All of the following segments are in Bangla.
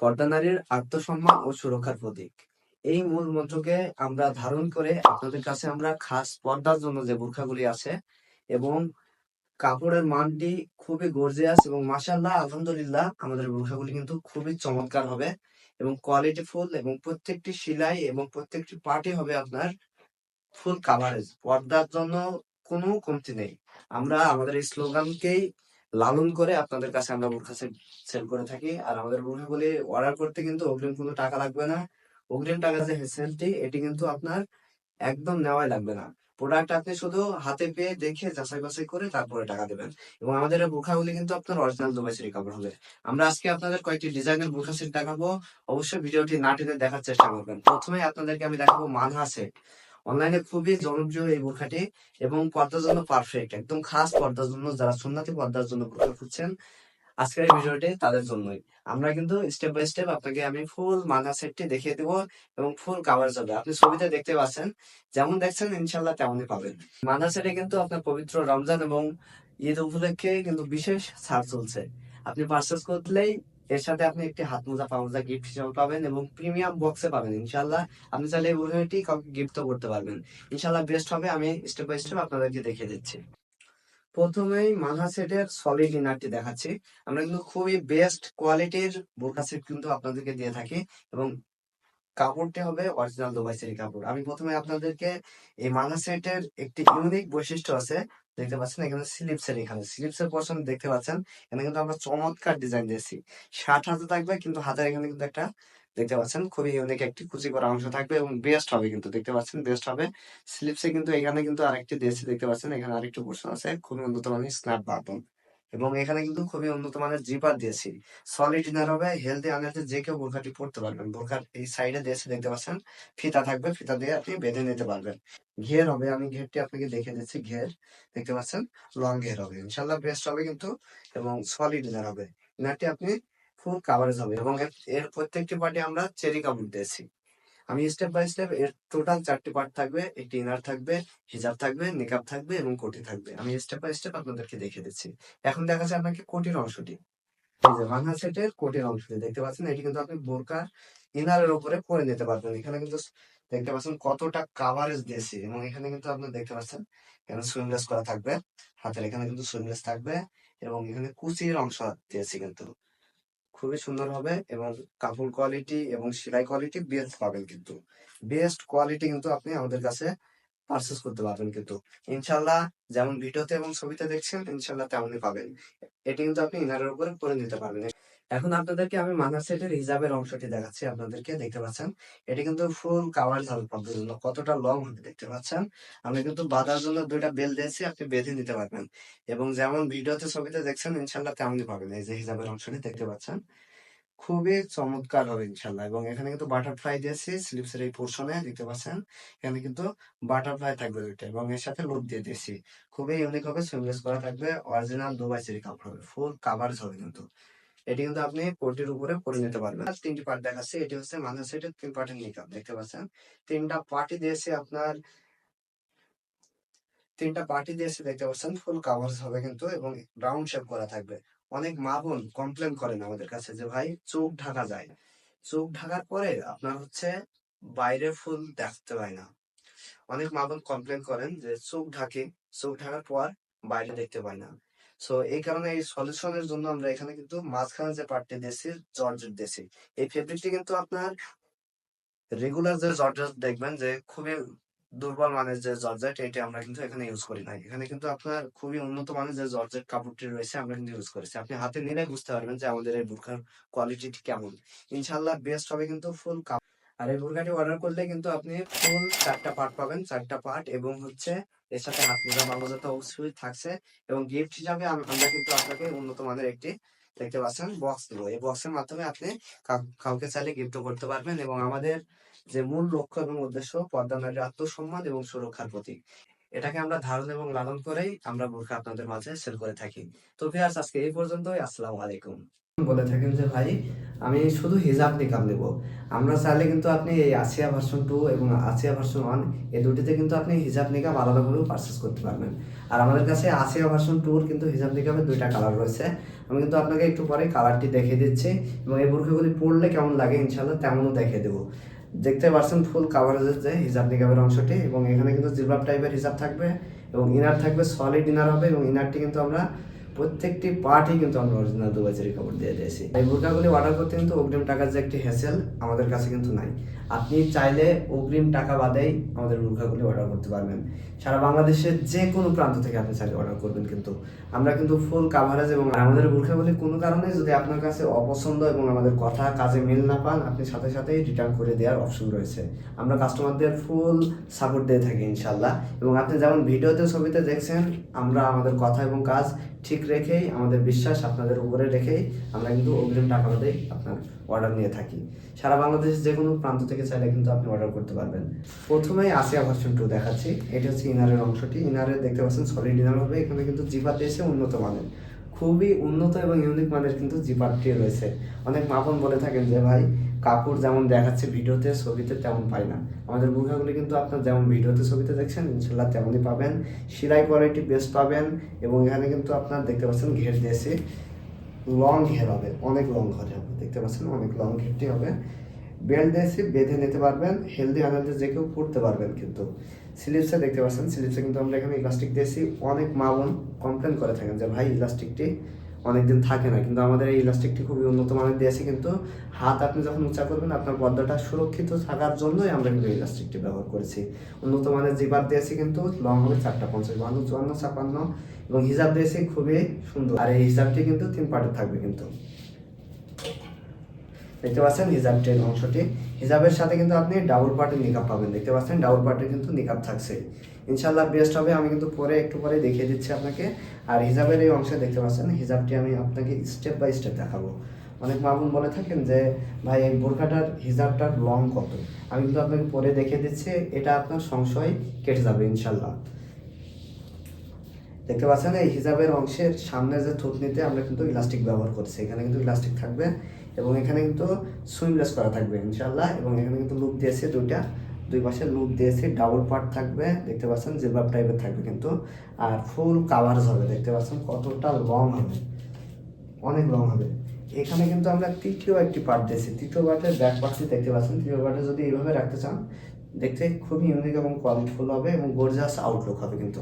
পর্দা নারীর আত্মসম্মান ও সুরক্ষার প্রতীক। এই মূল মন্ত্রকে আমরা ধারণ করে আপনাদের কাছে আমরা খাস পর্দার জন্য যে বোরখাগুলি আছে এবং কাপড়ের মানটি খুবই গর্জিয়াস এবং মাশাআল্লাহ, আলহামদুলিল্লাহ আমাদের বোরখাগুলি কিন্তু খুবই চমৎকার হবে এবং কোয়ালিটি ফুল এবং প্রত্যেকটি সেলাই এবং প্রত্যেকটি পার্টি হবে আপনার ফুল কাভারেজ পর্দার জন্য কোনো কমতি নেই। আমরা আমাদের স্লোগানকেই লালন করে আপনাদের কাছে আমরা বোরখা সেল করে থাকি। আর আমাদের বোরখাগুলি অর্ডার করতে কিন্তু অগ্রিম কোনো টাকা লাগবে না। অগ্রিম টাকা যে হেসেলটি এটি কিন্তু আপনার একদম নেওয়াই লাগবে না। প্রোডাক্ট আপনি শুধু হাতে পেয়ে দেখে যাচাই বাছাই করে তারপরে টাকা দেবেন। এবং আমাদের বোরখাগুলি কিন্তু আপনার অরিজিনাল দুবাই সেরি কাপড় হবে। আমরা আজকে আপনাদের কয়েকটি ডিজাইনের বোরখা সেট দেখাবো। অবশ্যই ভিডিওটি না টেনে দেখার চেষ্টা করবেন। প্রথমে আপনাদেরকে আমি দেখাবো মানহা সেট অনলাইনে খুবই জনপ্রিয় এই বোরখাটি এবং পর্দার জন্য পারফেক্ট একদম খাস পর্দার জন্য যারা সুন্নাতি পর্দার জন্য বোরখা খুঁজছেন, আজকের এই ভিডিওটি তাদের জন্যই। আমরা কিন্তু স্টেপ বাই স্টেপ আপনাকে আমি ফুল মানা সেটটি দেখিয়ে দেবো এবং ফুল কাভার হবে আপনি ছবিতে দেখতে পাচ্ছেন, যেমন দেখছেন ইনশাল্লাহ তেমনই পাবেন। মানা সেটে কিন্তু আপনার পবিত্র রমজান এবং ঈদ উপলক্ষে কিন্তু বিশেষ ছাড় চলছে। আপনি পার্চেস করলেই এর সাথে আপনি একটি হাত মোজা, পা মোজা গিফট হিসেবে পাবেন এবং প্রিমিয়াম বক্সে পাবেন। ইনশাল্লাহ আপনি চাইলে এই বোরখাটি কাউকে গিফটও করতে পারবেন। ইনশাল্লাহ বেস্ট হবে, আমি স্টেপ বাই স্টেপ আপনাদেরকে দেখিয়ে দিচ্ছি। প্রথমেই মানহা সেটের সলিড ইনারটি দেখাচ্ছি। আমরা কিন্তু খুবই বেস্ট কোয়ালিটির বোরকা সেট কিন্তু আপনাদেরকে দিয়ে থাকি এবং কাপড়টি হবে অরিজিনাল দুবাই সেরি কাপড়। আমি প্রথমে আপনাদেরকে এই মানহা সেটের একটি ইউনিক বৈশিষ্ট্য আছে দেখতে পাচ্ছেন এখানে স্লিপসের এখানে। স্লিপসের পোর্শন দেখতে পাচ্ছেন, এখানে কিন্তু আমরা চমৎকার ডিজাইন দিয়েছি। ষাট হাতে থাকবে কিন্তু হাতের এখানে কিন্তু একটা দেখতে পাচ্ছেন খুবই অনেক একটি কুচি করা অংশ থাকবে এবং বেস্ট হবে কিন্তু, দেখতে পাচ্ছেন বেস্ট হবে। স্লিপসে কিন্তু এখানে কিন্তু আরেকটি দিয়েছি, দেখতে পাচ্ছেন এখানে আরেকটি পোর্শন আছে, খুবই উন্নত মানের স্ন্যাপ বাটন এবং এখানে কিন্তু খুবই উন্নত মানের জিপার দিয়েছি। সলিড ইনার হবে হেলদি আনহেলদি যে কেউ বোরখাটি পড়তে পারবেন। বোরখার এই সাইডে দিয়েছে দেখতে পাচ্ছেন, ফিতা থাকবে, ফিতা দিয়ে আপনি বেঁধে নিতে পারবেন। ঘের হবে, আমি ঘেরটি আপনাকে দেখে দিচ্ছি, ঘের, দেখতে পাচ্ছেন লং ঘের হবে। ইনশাল্লাহ বেস্ট হবে কিন্তু, এবং সলিড ইনার হবে। ইনারটি আপনি ফুল কাভারেজ হবে, এবং এর প্রত্যেকটি পার্টি আমরা চেরি কাপড় দিয়েছি। আমি স্টেপ বাই স্টেপ এর টোটাল চারটি পার্ট থাকবে, একটি ইনার থাকবে হিজাব থাকবে নিকাব থাকবে এবং কোটি থাকবে। আমি স্টেপ বাই স্টেপ আপনাদেরকে দেখিয়ে দিচ্ছি। এখন দেখা যাচ্ছে আপনাকে কোটির অংশটি। বাংলা সেটের কোটির অংশটি, দেখতে পাচ্ছেন? এটি কিন্তু আপনি বোরকা ইনারের উপরে পরে নিতে পারবেন। এখানে কিন্তু দেখতে পাচ্ছেন কতটা কাভারেজ দিয়েছি এবং এখানে কিন্তু আপনি দেখতে পাচ্ছেন এখানে সুইমলেস করা থাকবে। হাতের এখানে কিন্তু সুইমলেস থাকবে এবং এখানে কুচির অংশ দিয়েছি কিন্তু। খুবই সুন্দর হবে এবং কাপড় কোয়ালিটি এবং সেলাই কোয়ালিটি বেস্ট পাবেন কিন্তু। বেস্ট কোয়ালিটি কিন্তু আপনি আমাদের কাছে পারচেস করতে পারবেন কিন্তু। ইনশাল্লাহ যেমন ভিডিওতে এবং ছবিতে দেখছেন ইনশাল্লাহ তেমনই পাবেন। এটি কিন্তু আপনি ইনারের উপরে করে নিতে পারবেন। এখন আপনাদেরকে আমি মানার সেটের হিজাবের অংশটি দেখাচ্ছি, আপনাদেরকে দেখতে পাচ্ছেন। এটি কিন্তু ফুল কাভার হবে পাবেন জন্য। কতটা লং হবে দেখতে পাচ্ছেন? আমি কিন্তু বাঁধার জন্য দুইটা বেল দিয়েছি, আপনি বেঁধে নিতে পারবেন। এবং যেমন ভিডিওতে ছবিতে দেখছেন ইনশাল্লাহ তেমনই পাবেন। এই যে হিজাবের অংশটি দেখতে পাচ্ছেন, খুবই চমৎকার হবে ইনশাল্লাহ এবং এখানে কিন্তু বাটারফ্লাই দিয়েছি স্লিপসের এই পোর্শনে দেখতে পাচ্ছেন? এখানে কিন্তু বাটারফ্লাই থাকবে দুইটা এবং এর সাথে লোড দিয়ে দিয়েছি। খুবই ইউনিক হবে সুইমলেস করা থাকবে অরিজিনাল দুবাই চেরি কাপড় হবে। ফুল কাভারেজ হবে কিন্তু। এটি কিন্তু আপনি কোটির উপরে পরে নিতে পারবেন। তিনটি পার্ট দেখাচ্ছে। এটি হচ্ছে মাথার সেটের তিন পার্টের নিকাপ দেখতে পাচ্ছেন? তিনটা পার্টি দিয়েছে আপনার, তিনটা পার্টি দিয়েছে, দেখতে পাচ্ছেন? ফুল কাভারেজ হবে কিন্তু এবং রাউন্ড শেপ করা থাকবে। অনেক মা বোন কমপ্লেন করেন আমাদের কাছে যে, ভাই, চোখ ঢাকা যায়। চোখ ঢাকার পরে আপনার হচ্ছে বাইরে ফুল দেখতে পায় না। অনেক মা বোন কমপ্লেন করেন যে, চোখ ঢাকে। চোখ ঢাকার পর বাইরে দেখতে পায় না। সো এই কারণে এই সলিউশনের জন্য আমরা এখানে কিন্তু মাঝখানে যে পার্টটি দিয়েছি জর্জেট দিয়েছি। এই ফেব্রিকটি কিন্তু আপনার রেগুলার যে জর্জেট দেখবেন যে খুবই দুর্বল মানের যে জর্জেট এটি আমরা কিন্তু এখানে ইউজ করি না এখানে কিন্তু আপনার খুবই উন্নত মানের যে জর্জেট কাপড়টি রয়েছে, আমরা কিন্তু ইউজ করেছি। আপনি হাতে নিলে বুঝতে পারবেন যে আমাদের এই বোরখার কোয়ালিটি কেমন। ইনশাল্লাহ বেস্ট হবে কিন্তু ফুল কাপ আর এই বোরখাটি অর্ডার করলে কিন্তু আপনি ফুল চারটা পার্ট পাবেন, চারটা পার্ট এবং হচ্ছে এর সাথে হাত মোজা মামোজা তো অবশ্যই থাকছে এবং গিফট হিসাবে আমরা কিন্তু আপনাকে উন্নত মানের একটি দেখতে পাচ্ছেন বক্স দেবো। এই বক্সের মাধ্যমে আপনি কাউ- কাউকে চাইলে গিফট করতে পারবেন এবং আমাদের যে মূল লক্ষ্য এবং উদ্দেশ্য পর্দা নারীর আত্মসম্মান এবং সুরক্ষার প্রতীক। এটাকে আমরা ধারণ এবং লালন করেই আমরা বোরখা আপনাদের মাঝে সেল করে থাকি। তো ভিউয়ার্স আজকে এই পর্যন্তই। আসসালামু আলাইকুম। বলে থাকেন যে, ভাই, আমি শুধু হিজাব নিকাব নেব। আমরা চাইলে কিন্তু আপনি এই আসিয়া ভার্সন টু এবং আসিয়া ভার্সন ওয়ান এই দুটিতে কিন্তু আপনি হিজাব নিকাব করেও পারচেস করতে পারবেন। আর আমাদের কাছে আসিয়া ভার্সন টুর কিন্তু হিজাব নিকাবের দুইটা কালার রয়েছে। আমি কিন্তু আপনাকে একটু পরে কালারটি দেখিয়ে দিচ্ছি এবং এই বোরখাগুলি পড়লে কেমন লাগে ইনশাল্লাহ তেমনও দেখিয়ে দেবো। দেখতে পাচ্ছেন ফুল কাভারেজের যে হিজাব নিকাবের অংশটি এবং এখানে কিন্তু জিলবাব টাইপের হিজাব থাকবে এবং ইনার থাকবে সলিড ইনার হবে এবং ইনারটি কিন্তু আমরা প্রত্যেকটি পার্টই কিন্তু আমরা অরিজিনাল দুবাইজের কাপড় দিয়ে দিয়েছি। এই বোরকাগুলি অর্ডার করতে কিন্তু অগ্রিম টাকার যে একটি হ্যাসেল আমাদের কাছে কিন্তু নাই। আপনি চাইলে অগ্রিম টাকা বাদেই আমাদের বোরকাগুলি অর্ডার করতে পারবেন। সারা বাংলাদেশের যে কোনো প্রান্ত থেকে আপনি চাইলে অর্ডার করবেন কিন্তু। আমরা কিন্তু ফুল কাভারেজ এবং আমাদের বোরকাগুলি কোনো কারণে যদি আপনার কাছে অপছন্দ এবং আমাদের কথা কাজে মিল না পান, আপনি সাথে সাথেই রিটার্ন করে দেওয়ার অপশন রয়েছে। আমরা কাস্টমারদের ফুল সাপোর্ট দিয়ে থাকি ইনশাল্লাহ এবং আপনি যেমন ভিডিওতে, ছবিতে দেখছেন, আমরা আমাদের কথা এবং কাজ ঠিক রেখেই, আমাদের বিশ্বাস আপনাদের উপরে রেখেই আমরা কিন্তু অগ্রিম টাকা দিয়ে আপনার অর্ডার নিয়ে থাকি। সারা বাংলাদেশের যে কোনো প্রান্ত থেকে চাইলে কিন্তু আপনি অর্ডার করতে পারবেন। প্রথমেই আসিয়া ভার্সন টু দেখাচ্ছি। এটা হচ্ছে ইনারের অংশটি। ইনারে দেখতে পাচ্ছেন সলিড ইনার হবে। এখানে কিন্তু জিপাতে এসে উন্নত মানের খুবই উন্নত এবং ইউনিক মানের কিন্তু জিপারটি রয়েছে। অনেক মাপন বলে থাকেন যে, ভাই কাপড় যেমন দেখাচ্ছে ভিডিওতে, ছবিতে তেমন পাই না। আমাদের বোরখাগুলি কিন্তু আপনার যেমন ভিডিওতে, ছবিতে দেখছেন, ইনশাল্লাহ তেমনই পাবেন। সেলাই কোয়ালিটি বেস্ট পাবেন এবং এখানে কিন্তু আপনার দেখতে পাচ্ছেন ঘের দিয়েছে। লং ঘের হবে, অনেক লং ঘের হবে। দেখতে পাচ্ছেন, অনেক লং ঘেরটি হবে। বেল্ট দিয়েছি, বেঁধে নিতে পারবেন। হেলদি আনন্দে যে কেউ পড়তে পারবেন কিন্তু। স্লিপসে দেখতে পাচ্ছেন স্লিপসে কিন্তু আমরা এখানে ইলাস্টিক দিয়েছি অনেক মা বোন কমপ্লেন করে থাকেন যে, ভাই ইলাস্টিকটি অনেকদিন থাকে না। কিন্তু আমাদের এই ইলাস্টিকটি খুবই উন্নত মানের দিয়েছি কিন্তু হাত আপনি যখন উঁচা করবেন, আপনার পর্দাটা সুরক্ষিত থাকার জন্যই আমরা কিন্তু ইলাস্টিকটি ব্যবহার করেছি। উন্নত মানের জিবার দিয়েছি কিন্তু লং হবে চারটা পঞ্চাশ বান্ন চুয়ান্ন ছাপান্ন এবং হিসাব দিয়েছি খুবই সুন্দর। আর এই হিসাবটি কিন্তু তিন পার্টে থাকবে কিন্তু। দেখতে পাচ্ছেন হিজাবটির অংশটি। হিজাবের সাথে কিন্তু আপনি ডাবল পার্টের নিকাপ পাবেন। দেখতে পাচ্ছেন ডাবল পার্টের কিন্তু নিকাপ থাকছে। ইনশাল্লাহ বেস্ট হবে, আমি কিন্তু পরে একটু পরে দেখিয়ে দিচ্ছি আপনাকে। আর হিজাবের এই অংশে দেখতে পাচ্ছেন, হিজাবটি আমি আপনাকে স্টেপ বাই স্টেপ দেখাবো। অনেক মামুন বলে থাকেন যে, ভাই, এই বোরখাটার হিজাবটার লং কত? আমি কিন্তু আপনাকে পরে দেখিয়ে দিচ্ছি, এটা আপনার সংশয় কেটে যাবে ইনশাল্লাহ দেখতে পাচ্ছেন, এই হিজাবের অংশের সামনে যে থুতনিতে আমরা কিন্তু ইলাস্টিক ব্যবহার করছি। এখানে কিন্তু ইলাস্টিক থাকবে। এবং এখানে কিন্তু সুইমলেস করা থাকবে ইনশাল্লাহ এবং এখানে কিন্তু লুপ দিয়েছে দুইটা। দুই পাশে লুপ দিয়েছে ডাবল পার্ট থাকবে, দেখতে পাচ্ছেন জিলবাব টাইপের থাকবে কিন্তু। আর ফুল কাভার হবে, দেখতে পাচ্ছেন কতটা লং হবে। অনেক লং হবে। এখানে কিন্তু আমরা তৃতীয় একটি পার্ট দিয়েছি। তৃতীয় পার্টের ব্যাক পার্টটি দেখতে পাচ্ছেন। তৃতীয় পার্টে যদি এইভাবে রাখতে চান দেখতে খুবই ইউনিক এবং কোয়ালিটিফুল হবে এবং গর্জাস আউটলুক হবে কিন্তু।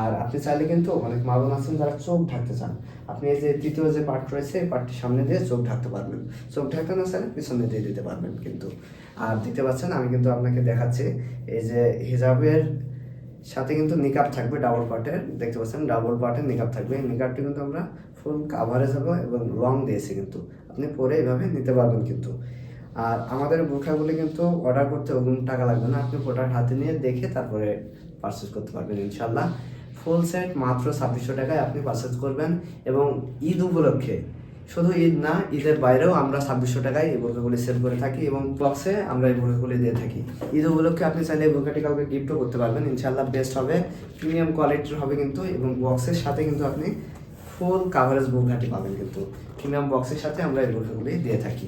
আর আপনি চাইলে কিন্তু অনেক মালন আছেন যারা চোখ ঢাকতে চান, আপনি এই যে তৃতীয় যে পার্ট রয়েছে, এই পার্টটি সামনে দিয়ে চোখ ঢাকতে পারবেন। চোখ ঢাকতে না চাইলে পিছনে দিয়ে দিতে পারবেন কিন্তু। আর দেখতে পাচ্ছেন, আমি কিন্তু আপনাকে দেখাচ্ছি, এই যে হিজাবের সাথে কিন্তু নিকাপ থাকবে ডাবল পার্টের দেখতে পাচ্ছেন ডাবল পার্টের নিকাপ থাকবে। এই নিকাপটি কিন্তু আমরা ফুল কাভারেজ হবে এবং রং দিয়েছি কিন্তু। আপনি পরে এভাবে নিতে পারবেন কিন্তু। আর আমাদের বোরখাগুলি কিন্তু অর্ডার করতে ওগুন টাকা লাগবে না। আপনি প্রোডাক্ট হাতে নিয়ে দেখে তারপরে পারচেস করতে পারবেন ইনশাল্লাহ ফুল সেট মাত্র ছাব্বিশশো টাকায় আপনি পারচেস করবেন এবং ঈদ উপলক্ষে। শুধু ঈদ না, ঈদের বাইরেও আমরা ছাব্বিশশো টাকায় এই বোরকাগুলি সেল করে থাকি এবং বক্সে আমরা এই বোরকাগুলি দিয়ে থাকি। ঈদ উপলক্ষে আপনি চাইলে এই বোরকাটি কাউকে গিফটও করতে পারবেন। ইনশাল্লাহ বেস্ট হবে প্রিমিয়াম কোয়ালিটির হবে কিন্তু এবং বক্সের সাথে কিন্তু আপনি ফুল কাভারেজ বোরকাটি পাবেন কিন্তু। প্রিমিয়াম বক্সের সাথে আমরা এই বোরকাগুলি দিয়ে থাকি।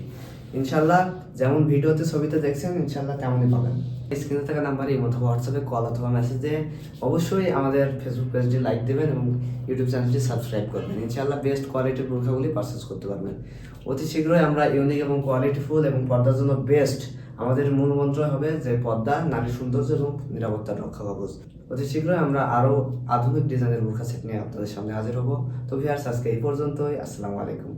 ইনশাল্লাহ যেমন ভিডিওতে ছবিতে দেখছেন, ইনশাল্লাহ তেমনই পাবেন। স্ক্রিনে থাকা নাম্বারে এই মতো হোয়াটসঅ্যাপে কল অথবা মেসেজে অবশ্যই আমাদের ফেসবুক পেজটি লাইক দেবেন এবং ইউটিউব চ্যানেলটি সাবস্ক্রাইব করবেন ইনশাল্লাহ বেস্ট কোয়ালিটির বোরখাগুলি পারচেস করতে পারবেন। অতি শীঘ্রই আমরা ইউনিক এবং কোয়ালিটিফুল এবং পর্দার জন্য বেস্ট আমাদের মূল মন্ত্র হবে যে পর্দা, নারী সৌন্দর্য এবং নিরাপত্তার রক্ষা কবচ। অতি শীঘ্রই আমরা আরও আধুনিক ডিজাইনের বোরখা সেট নিয়ে আপনাদের সামনে হাজির হব। তো ভিয়ার্স আজকে এই পর্যন্তই। আসসালামু আলাইকুম।